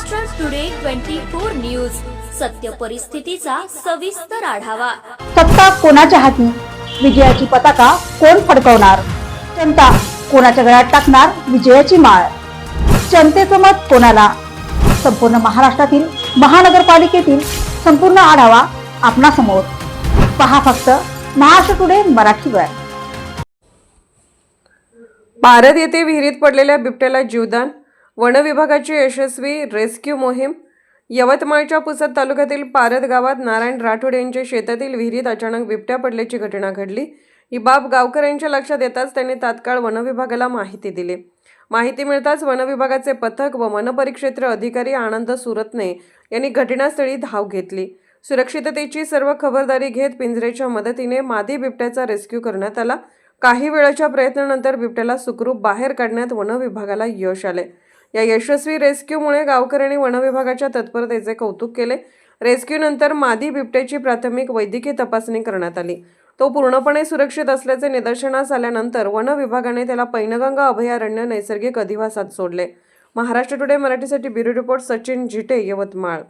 Maharashtra today twenty four news सत्य परिस्थितीचा सविस्तर आढावा. सत्ता कोणाच्या हाती? विजयाची पताका कोण फडकवणार? जनता कोणाच्या गळ्यात टाकणार विजयाची माळ? जनतेचं मत कोणाला? संपूर्ण महाराष्ट्रातील महानगरपालिकेतील संपूर्ण आढावा आपणासमोर. पहा फक्त महाराष्ट्र टुडे मराठीवर भारत येथे विहिरीत पडलेल्या बिबट्याला जीवदान वनविभागाची यशस्वी रेस्क्यू मोहीम यवतमाळच्या पुसद तालुक्यातील पारद गावात नारायण राठोड यांच्या शेतातील विहिरीत अचानक बिबट्या पडल्याची घटना घडली. ही बाब गावकऱ्यांच्या लक्षात येताच त्यांनी तात्काळ वनविभागाला माहिती दिली. माहिती मिळताच वनविभागाचे पथक व वनपरिक्षेत्र अधिकारी आनंद सुरतने यांनी घटनास्थळी धाव घेतली. सुरक्षिततेची सर्व खबरदारी घेत पिंजऱ्याच्या मदतीने मादी बिबट्याचा रेस्क्यू करण्यात आला. काही वेळाच्या प्रयत्नानंतर बिबट्याला सुखरूप बाहेर काढण्यात वनविभागाला यश आले. या यशस्वी रेस्क्यूमुळे गावकऱ्यांनी वनविभागाच्या तत्परतेचे कौतुक केले. रेस्क्यू नंतर मादी बिबट्याची प्राथमिक वैद्यकीय तपासणी करण्यात आली. तो पूर्णपणे सुरक्षित असल्याचे निदर्शनास आल्यानंतर वन विभागाने त्याला पैनगंगा अभयारण्य नैसर्गिक अधिवासात सोडले. महाराष्ट्र टुडे मराठीसाठी ब्युरो रिपोर्ट सचिन झिटे यवतमाळ.